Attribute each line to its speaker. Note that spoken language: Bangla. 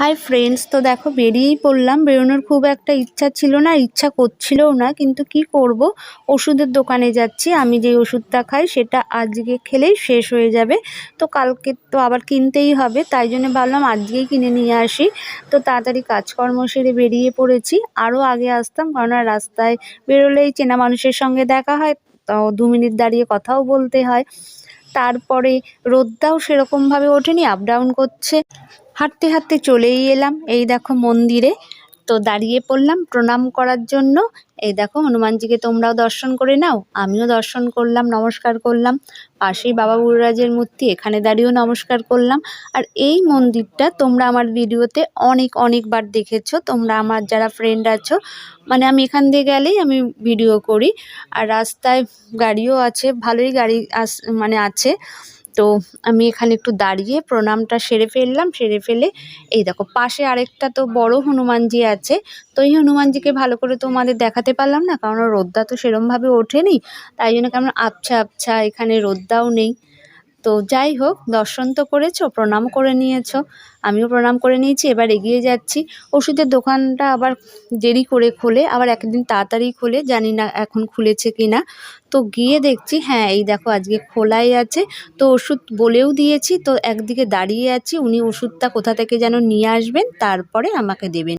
Speaker 1: হাই ফ্রেন্ডস তো দেখো বেরিয়েই পড়লাম। বেরোনোর খুব একটা ইচ্ছা ছিল না, ইচ্ছা করছিলও না, কিন্তু কি করব? ওষুধের দোকানে যাচ্ছি, আমি যে ওষুধটা খাই সেটা আজকে খেলেই শেষ হয়ে যাবে। তো কালকে তো আবার কিনতেই হবে, তাই জন্য ভাবলাম আজকেই কিনে নিয়ে আসি। তো তাড়াতাড়ি কাজকর্ম সেরে বেরিয়ে পড়েছি। আরও আগে আসতাম কারণ রাস্তায় বেরোলেই চেনা মানুষের সঙ্গে দেখা হয়, তো দু মিনিট দাঁড়িয়ে কথাও বলতে হয়। তারপরে রোদটাও সেরকমভাবে ওঠেনি আপ ডাউন করছে। হাঁটতে হাঁটতে চলেই এলাম। এই দেখো মন্দিরে। তো দাঁড়িয়ে পড়লাম প্রণাম করার জন্য। এই দেখো হনুমানজিকে তোমরাও দর্শন করে নাও। আমিও দর্শন করলাম, নমস্কার করলাম। পাশেই বাবা গুরুরাজের মূর্তি, এখানে দাঁড়িয়েও নমস্কার করলাম। আর এই মন্দিরটা তোমরা আমার ভিডিওতে অনেক, অনেকবার দেখেছ। তোমরা আমার যারা ফ্রেন্ড আছো মানে আমি এখান দিয়ে গেলেই আমি ভিডিও করি। আর রাস্তায় গাড়িও আছে, ভালোই গাড়ি আস মানে আছে। তো আমি এখানে একটু দাঁড়িয়ে প্রণামটা সেরে ফেললাম, সেরে ফেলে এই দেখো পাশে আরেকটা তো বড় হনুমানজি আছে। তো এই হনুমানজিকে ভালো করে তোমাদের দেখাতে পারলাম না, কারণ রোদ্দা তো সেরমভাবে ওঠেনি, তাই জন্য কেমন আবছা আবছা এখানে রোদ্দাও নেই। তো যাই হোক, দর্শন তো করেছ, প্রণাম করে নিয়েছো, আমিও প্রণাম করে নিয়েছি, এবার এগিয়ে যাচ্ছি। ওষুধের দোকানটা আবার দেরি করে খোলে, আবার একদিন তাড়াতাড়ি খোলে, জানি না এখন খুলেছে কি না তো গিয়ে দেখছি হ্যাঁ এই দেখো আজকে খোলাই আছে, তো ওষুধ বলেও দিয়েছি, তো একদিকে দাঁড়িয়ে আছি, উনি ওষুধটা কোথা থেকে যেন নিয়ে আসবেন, তারপরে আমাকে দেবেন।